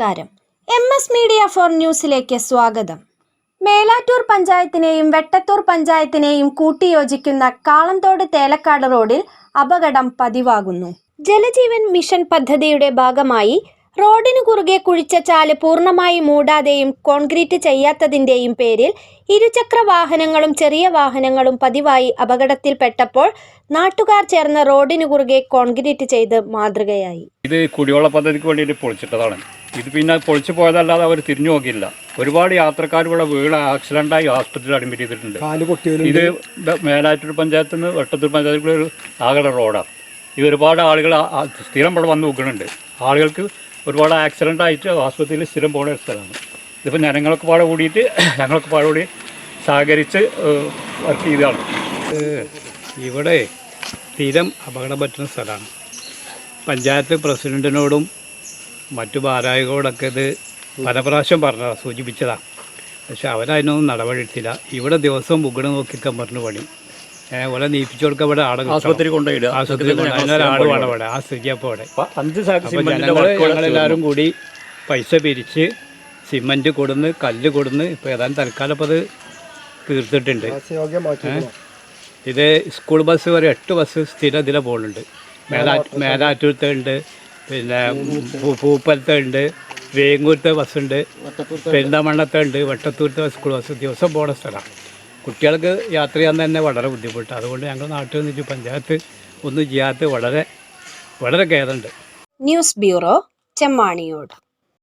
നമസ്കാരം. M S media for ന്യൂസിലേക്ക് സ്വാഗതം. മേലാറ്റൂർ പഞ്ചായത്തിനെയും വെട്ടത്തൂർ പഞ്ചായത്തിനെയും കൂട്ടിയോജിക്കുന്ന കാളന്തോട് തേലക്കാട് റോഡിൽ അപകടം പതിവാകുന്നു. ജലജീവൻ മിഷൻ പദ്ധതിയുടെ ഭാഗമായി റോഡിനു കുറുകെ കുഴിച്ച ചാൽ പൂർണമായി മൂടാതെയും കോൺക്രീറ്റ് ചെയ്യാത്തതിന്റെയും പേരിൽ ഇരുചക്ര വാഹനങ്ങളും ചെറിയ വാഹനങ്ങളും പതിവായി അപകടത്തിൽപ്പെട്ടപ്പോൾ നാട്ടുകാർ ചേർന്ന് റോഡിനു കുറുകെ കോൺക്രീറ്റ് ചെയ്ത് മാതൃകയായി. ഇത് കുടിവെള്ള പദ്ധതിക്ക് വേണ്ടിയിട്ട് പൊളിച്ചിട്ടതാണ്. ഇത് പിന്നെ പൊളിച്ചു പോയതല്ലാതെ അവർ തിരിഞ്ഞു നോക്കിയില്ല. ഒരുപാട് യാത്രക്കാർ ഇവിടെ വീട് ആക്സിഡന്റായി ഹോസ്പിറ്റലിൽ അഡ്മിറ്റ് ചെയ്തിട്ടുണ്ട്. ഇത് മേലാറ്റൂർ പഞ്ചായത്തിൽ നിന്ന് വെട്ടത്തൂർ പഞ്ചായത്തിൽ ഒരു ആകട റോഡാണ് ഇത് ഒരുപാട് ആളുകൾ സ്ഥിരം ഇവിടെ വന്ന് നോക്കുന്നുണ്ട്. ആളുകൾക്ക് ഒരുപാട് ആക്സിഡന്റ് ആയിട്ട് ആശുപത്രിയിൽ സ്ഥിരം പോകുന്ന ഒരു സ്ഥലമാണ്. ഇതിപ്പോൾ ഞങ്ങളൊക്കെ പാടെ കൂടിയിട്ട് ഞങ്ങളൊക്കെ പാടെ കൂടി സഹകരിച്ച് വർക്ക് ചെയ്തതാണ് ഇവിടെ സ്ഥിരം അപകടം പറ്റുന്ന സ്ഥലമാണ്. പഞ്ചായത്ത് പ്രസിഡന്റിനോടും മറ്റു ഭാരായികളോടൊക്കെ ഇത് പല പ്രാവശ്യം പറഞ്ഞതാണ് സൂചിപ്പിച്ചതാണ് പക്ഷെ അവരതിനൊന്നും നടപടി എടുത്തില്ല. ഇവിടെ ദിവസവും ബുക്കിട് നോക്കിക്കാൻ പറഞ്ഞു പണി. ഓലെ നീപ്പിച്ചു കൊടുക്കാൻ ഇവിടെ ആട്. ആശുപത്രി കൊണ്ടുപോയിടുക. ആശുപത്രി കൊണ്ട് അതിനൊരാൾ വേണം ഇവിടെ ആ സ്ഥിതി അപ്പോൾ അവിടെ ഞങ്ങളെല്ലാവരും കൂടി പൈസ പിരിച്ച് സിമന്റ് കൊടുന്ന് കല്ല് കൊടുന്ന് ഇപ്പോൾ ഏതാണ്ട് തൽക്കാലം ഇപ്പോൾ അത് തീർത്തിട്ടുണ്ട് ഇത് സ്കൂൾ ബസ് വരെ എട്ട് ബസ് സ്ഥിരം ഇതിലെ പോകുന്നുണ്ട് മേലാ മേലാറ്റൂരത്തെ ഉണ്ട് പിന്നെ പൂപ്പലത്തെ ഉണ്ട് വേങ്ങൂരത്തെ ബസ്സുണ്ട് പെരുന്തമണ്ണത്തെ ഉണ്ട് വട്ടത്തൂരത്തെ സ്കൂൾ ബസ്. ദിവസം പോണ സ്ഥലമാണ് കുട്ടികൾക്ക് യാത്ര ചെയ്യാൻ തന്നെ വളരെ ബുദ്ധിമുട്ട്. അതുകൊണ്ട് ഞങ്ങൾ നാട്ടിൽ നിന്നിട്ട് പഞ്ചായത്ത് ഒന്നും ചെയ്യാത്ത വളരെ വളരെ ഖേദമുണ്ട്. News bureau Chemmaniyode.